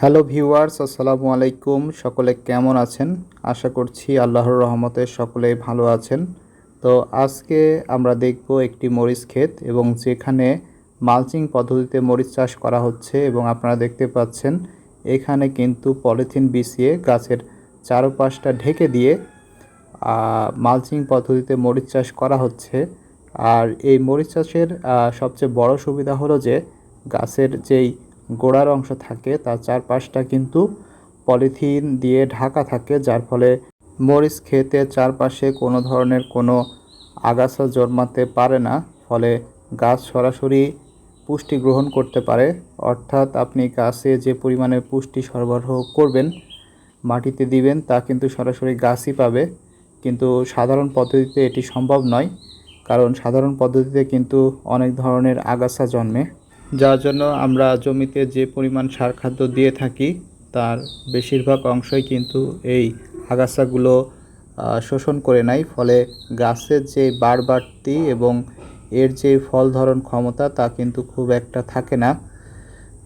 Hello viewers, আসসালামু আলাইকুম। সকলে কেমন আছেন? আশা করছি আল্লাহর রহমতে সকলেই ভালো আছেন। তো আজকে আমরা দেখব একটি মরিচ ক্ষেত এবং যেখানে মালচিং পদ্ধতিতে মরিচ চাষ করা হচ্ছে এবং আপনারা দেখতে পাচ্ছেন, এখানে কিন্তু পলিথিন বিছিয়ে গাছের চারপাশটা ঢেকে দিয়ে মালচিং পদ্ধতিতে মরিচ চাষ করা হচ্ছে। আর এই মরিচ চাষের সবচেয়ে বড় সুবিধা হলো যে গাছের যেই গোড়ার অংশ থাকে, তার চারপাশটা কিন্তু পলিথিন দিয়ে ঢাকা থাকে, যার ফলে মরিচ খেতে চারপাশে কোনো ধরনের কোনো আগাছা জন্মাতে পারে না, ফলে গাছ সরাসরি পুষ্টি গ্রহণ করতে পারে। অর্থাৎ আপনি গাছে যে পরিমাণে পুষ্টি সরবরাহ করবেন, মাটিতে দিবেন, তা কিন্তু সরাসরি গাছই পাবে। কিন্তু সাধারণ পদ্ধতিতে এটি সম্ভব নয়, কারণ সাধারণ পদ্ধতিতে কিন্তু অনেক ধরনের আগাছা জন্মে। যার জন্য আমরা জমিতে যে পরিমাণ সার খাদ্য দিয়ে থাকি, তার বেশিরভাগ অংশই কিন্তু এই আগাছাগুলো শোষণ করে নেয়। ফলে গাছের যে বার বাড়তি এবং এর যে ফল ধরন ক্ষমতা, তা কিন্তু খুব একটা থাকে না।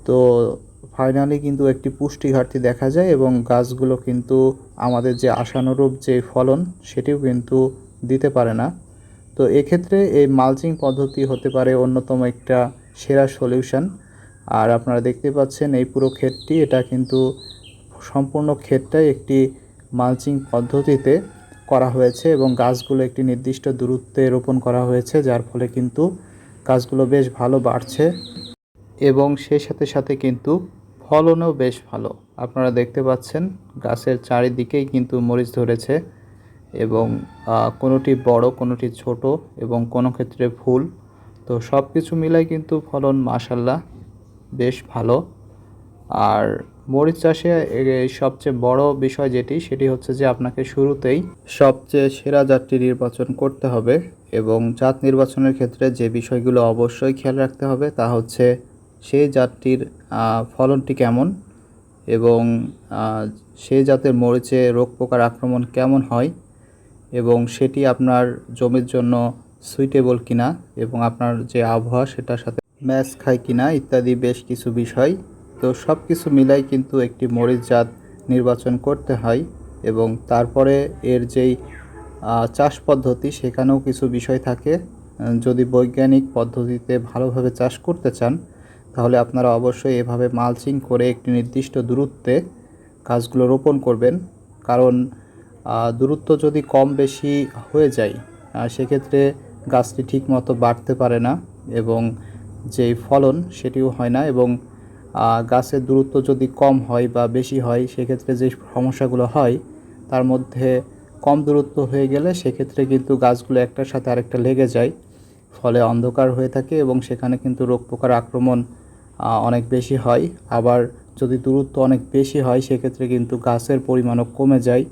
তো ফাইনালি কিন্তু একটি পুষ্টি ঘাটতি দেখা যায় এবং গাছগুলো কিন্তু আমাদের যে আশানুরূপ যে ফলন, সেটিও কিন্তু দিতে পারে না। তো এক্ষেত্রে এই মালচিং পদ্ধতি হতে পারে অন্যতম একটা সেরা সলিউশন। আর আপনারা দেখতে পাচ্ছেন এই পুরো ক্ষেতটি, এটা কিন্তু সম্পূর্ণ ক্ষেতটাই একটি মালচিং পদ্ধতিতে করা হয়েছে এবং গাছগুলো একটি নির্দিষ্ট দূরত্বে রোপণ করা হয়েছে, যার ফলে কিন্তু গাছগুলো বেশ ভালো বাড়ছে এবং সেই সাথে সাথে কিন্তু ফলনও বেশ ভালো। আপনারা দেখতে পাচ্ছেন গাছের চারিদিকেই কিন্তু মরিচ ধরেছে এবং কোনোটি বড়, কোনোটি ছোট এবং কোনো ক্ষেত্রে ফুল তো সব কিছু মিলাই কিন্তু ফলন মাসাল্লাহ বেশ ভালো। আর মরিচ চাষে সবচেয়ে বড় বিষয় যেটি, সেটি হচ্ছে যে আপনাকে শুরুতেই সবচেয়ে সেরা জাতটি নির্বাচন করতে হবে এবং জাত নির্বাচনের ক্ষেত্রে যে বিষয়গুলো অবশ্যই খেয়াল রাখতে হবে তা হচ্ছে সেই জাতটির ফলনটি কেমন এবং সেই জাতের মরিচে রোগ পোকার আক্রমণ কেমন হয় এবং সেটি আপনার জমির জন্য সুইটেবল কিনা এবং আপনার যে আবহাওয়া সেটার সাথে ম্যাচ খায় কিনা ইত্যাদি বেশ কিছু বিষয়। তো সব কিছু মিলাই কিন্তু একটি মরিচ জাত নির্বাচন করতে হয় এবং তারপরে এর যেই চাষ পদ্ধতি সেখানেও কিছু বিষয় থাকে। যদি বৈজ্ঞানিক পদ্ধতিতে ভালোভাবে চাষ করতে চান, তাহলে আপনারা অবশ্যই এভাবে মালচিং করে একটি নির্দিষ্ট দূরত্বে গাছগুলো রোপণ করবেন। কারণ দূরত্ব যদি কম বেশি হয়ে যায় সেক্ষেত্রে গাছটি ঠিকমতো বাড়তে পারে না এবং যেই ফলন সেটিও হয় না এবং গাছের দূরত্ব যদি কম হয় বা বেশি হয়, সেক্ষেত্রে যে সমস্যাগুলো হয়, তার মধ্যে কম দূরত্ব হয়ে গেলে সেক্ষেত্রে কিন্তু গাছগুলো একটার সাথে আরেকটা লেগে যায়। ফলে অন্ধকার হয়ে থাকে এবং সেখানে কিন্তু রোগ পোকার আক্রমণ অনেক বেশি হয়। আবার যদি দূরত্ব অনেক বেশি হয়, সেক্ষেত্রে কিন্তু গাছের পরিমাণও কমে যায়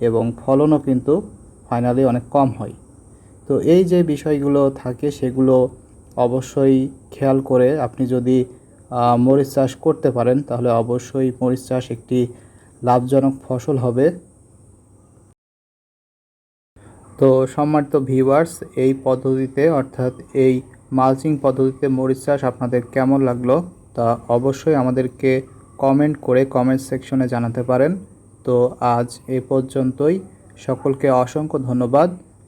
এবং ফলনও কিন্তু ফাইনালি অনেক কম হয়। তো এই যে বিষয়গুলো থাকে, সেগুলো অবশ্যই খেয়াল করে আপনি যদি মরিচ চাষ করতে পারেন, তাহলে অবশ্যই মরিচ চাষ একটি লাভজনক ফসল হবে। তো সম্মানিত ভিউয়ার্স, এই পদ্ধতিতে, অর্থাৎ এই মালচিং পদ্ধতিতে মরিচ চাষ আপনাদের কেমন লাগল, তা অবশ্যই আমাদেরকে কমেন্ট করে কমেন্ট সেকশনে জানাতে পারেন। তো আজ এ পর্যন্তই। সকলকে অসংখ্য ধন্যবাদ।